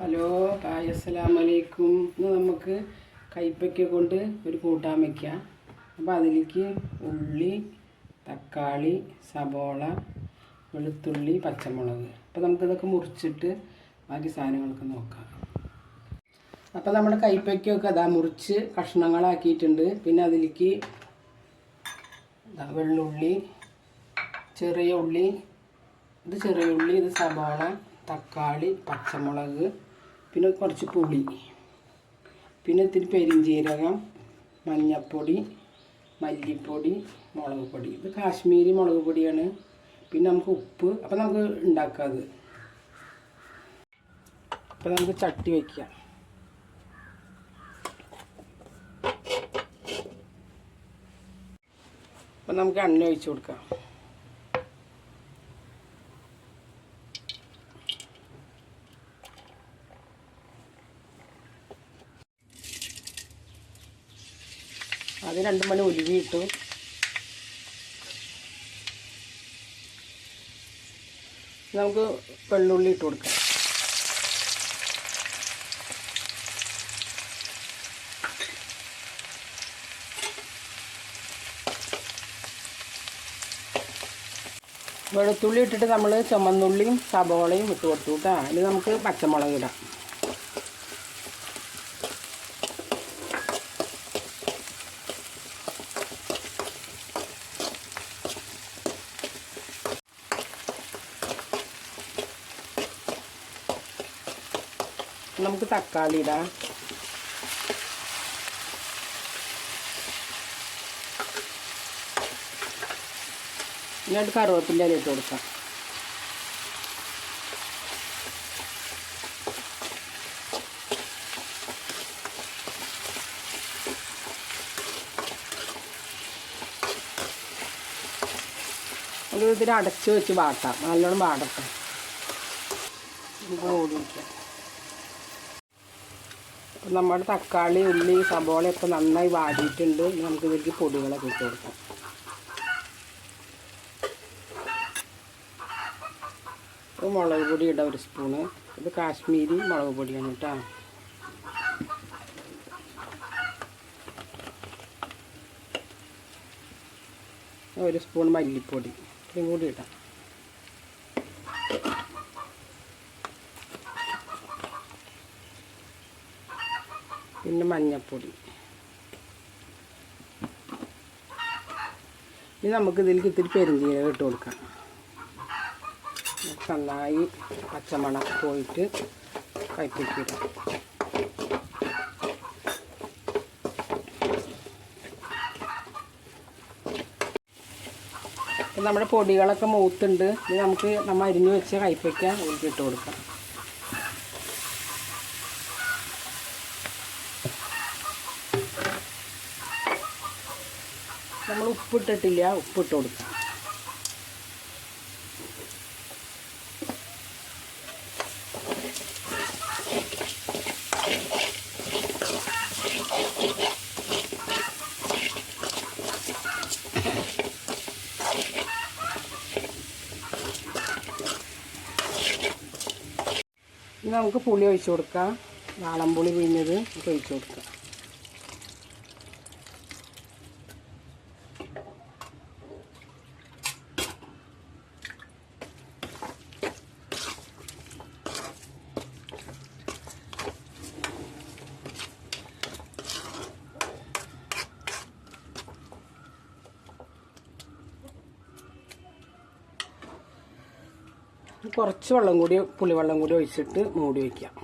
Hello hi അസ്സലാം വലൈക്കും ഇന്ന് നമുക്ക് കൈപ്പയ്ക്ക കൊണ്ട് ഒരു കൂട്ടാൻ വയ്ക്കാം അപ്പോൾ അതിലേക്ക് ഉള്ളി തക്കാളി സബോള വെളുത്തുള്ളി പച്ചമുളക്. അപ്പോൾ നമുക്കിതൊക്കെ മുറിച്ചിട്ട് ബാക്കി സാധനങ്ങളൊക്കെ നോക്കാം. അപ്പോൾ നമ്മുടെ കൈപ്പയ്ക്കൊക്കെ അതാ മുറിച്ച് കഷ്ണങ്ങളാക്കിയിട്ടുണ്ട്. പിന്നെ അതിലേക്ക് വെള്ളുള്ളി ചെറിയ ഉള്ളി. ഇത് ചെറിയ ഉള്ളി ഇത് സബോള തക്കാളി പച്ചമുളക് പിന്നെ കുറച്ച് പുളി. പിന്നെ ഇത്തിരി പെരിഞ്ജീരകം മഞ്ഞൾപ്പൊടി മല്ലിപ്പൊടി മുളക് പൊടി. ഇത് കാശ്മീരി മുളക് പൊടിയാണ്. പിന്നെ നമുക്ക് ഉപ്പ്. അപ്പോൾ നമുക്ക് ഉണ്ടാക്കാം അത്. അപ്പോൾ നമുക്ക് ചട്ടി വയ്ക്കാം അപ്പം നമുക്ക് എണ്ണ ഒഴിച്ച് കൊടുക്കാം. അത് രണ്ട് മണി ഉലുവി ഇട്ടു. നമുക്ക് വെള്ളുള്ളി ഇട്ട് കൊടുക്കാം. വെളുത്തുള്ളി ഇട്ടിട്ട് നമ്മൾ ചുമന്നുള്ളിയും സബോളയും ഇട്ട് കൊടുത്തു കേട്ടോ. അതിൽ നമുക്ക് പച്ചമുളക് ഇടാം. നമുക്ക് തക്കാളി ഇടാം. എന്നിട്ട് കറുവപ്പിന്റെ ഇല ഇട്ട് കൊടുക്കാം. ഒരു അടച്ച് വെച്ച് വാട്ടാം. നല്ലോണം വാടട്ടെ. വയ്ക്കാം അപ്പം നമ്മുടെ തക്കാളി ഉള്ളി സബോളയൊക്കെ നന്നായി വാടിയിട്ടുണ്ട്. നമുക്ക് ഇതിലേക്ക് പൊടികളൊക്കെ ഇട്ട് കൊടുക്കാം. ഇത് മുളക് പൊടി ഇടാം ഒരു സ്പൂണ്. ഇത് കാശ്മീരി മുളക് പൊടിയാണ് കേട്ടോ. ഒരു സ്പൂൺ മല്ലിപ്പൊടി. ഇതും കൂടി ഇടാം. പിന്നെ മഞ്ഞൾപ്പൊടി ഇനി നമുക്ക് ഇതിലേക്ക് ഇത്തിരി പെരുംജീരകം ഇട്ട് കൊടുക്കാം. നന്നായി പച്ചമണം പോയിട്ട് കയ്പ്പിക്കിടാം ഇപ്പം നമ്മുടെ പൊടികളൊക്കെ മൂത്തുണ്ട്. ഇനി നമുക്ക് നമ്മൾ അരിഞ്ഞു വെച്ച് കൈപ്പയ്ക്ക ഇട്ട് കൊടുക്കാം. നമ്മൾ ഉപ്പിട്ടിട്ടില്ല ഉപ്പിട്ട് കൊടുക്കാം ഇനി നമുക്ക് പുളി ഒഴിച്ച് കൊടുക്കാം. വാളംപുളി പിഴിഞ്ഞത് നമുക്ക് ഒഴിച്ച് കൊടുക്കാം. കുറച്ച് വെള്ളം കൂടി പുളിവെള്ളം കൂടി ഒഴിച്ചിട്ട് മൂടി വയ്ക്കാം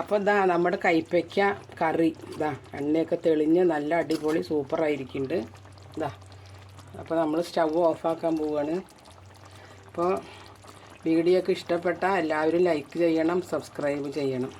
അപ്പോൾ ഇതാ നമ്മുടെ കൈപ്പയ്ക്ക കറി. ഇതാ എണ്ണയൊക്കെ തെളിഞ്ഞ് നല്ല അടിപൊളി സൂപ്പറായിരിക്കുന്നുണ്ട് ഇതാ അപ്പോൾ നമ്മൾ സ്റ്റവ് ഓഫാക്കാൻ പോവുകയാണ് അപ്പോൾ വീഡിയോ ഒക്കെ ഇഷ്ടപ്പെട്ടാൽ എല്ലാവരും ലൈക്ക് ചെയ്യണം സബ്സ്ക്രൈബ് ചെയ്യണം.